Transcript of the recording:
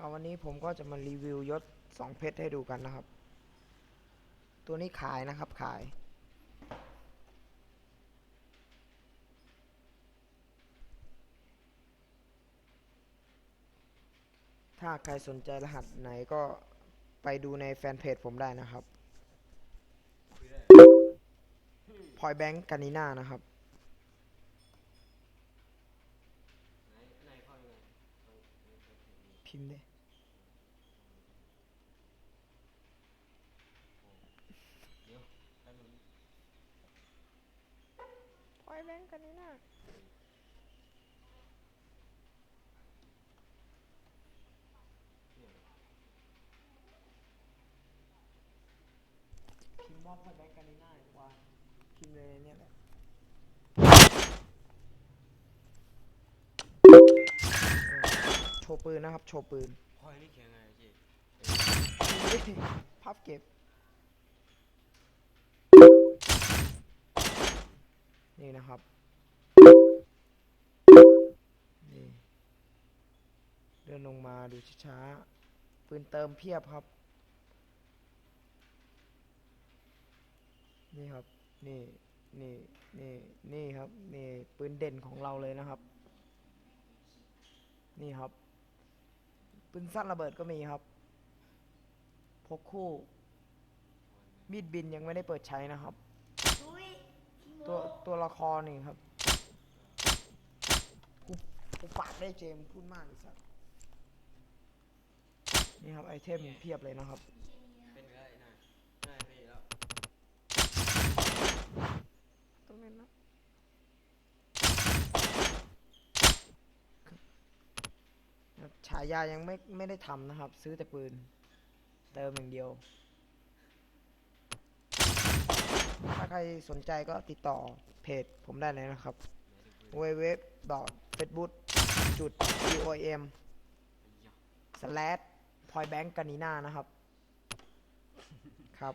เอาวันนี้ผมก็จะมารีวิวยศสองเพชรให้ดูกันนะครับ ตัวนี้ขายนะครับขาย ถ้าใครสนใจรหัสไหนก็ไปดูในแฟนเพจผมได้นะครับพอยแบงก์กานิน่านะครับ พิมพ์เลยพอยแบงก์กานิน่าพิมพ์ว่าพอยแบงก์กานิน่าดีกว่าพิมพ์เลยเนี่ยแหละเออโช ว์ปืนนะครับ โชว์ปืนพอยนี่เขียนไงจีพับเก็บ นี่นะครับนี่เดินลงมาดูช้าๆปืนเติมเพียบครับ นี่ครับ นี่นี่นี่นี่ครับ นี่ปืนเด่นของเราเลยนะครับ นี่ครับ ปืนสั้นระเบิดก็มีครับ พกคู่ มีดบินยังไม่ได้เปิดใช้นะครับ ตัวตัวละครนี่ครับกูกูปากได้เจมพูดมากอีสัสนี่ครับไอเทมเพียบเลยนะครับ เป็นไงนายนายไปแล้ว ตรงนั้นนะครับฉายายังไม่ไม่ได้ทำนะครับ ซื้อแต่ปืน เติมอย่างเดียว ถ้าใครสนใจก็ติดต่อเพจผมได้เลยนะครับ w w w f a c e b o o k จุด com slash point bank กานิน่านะครับ ครับ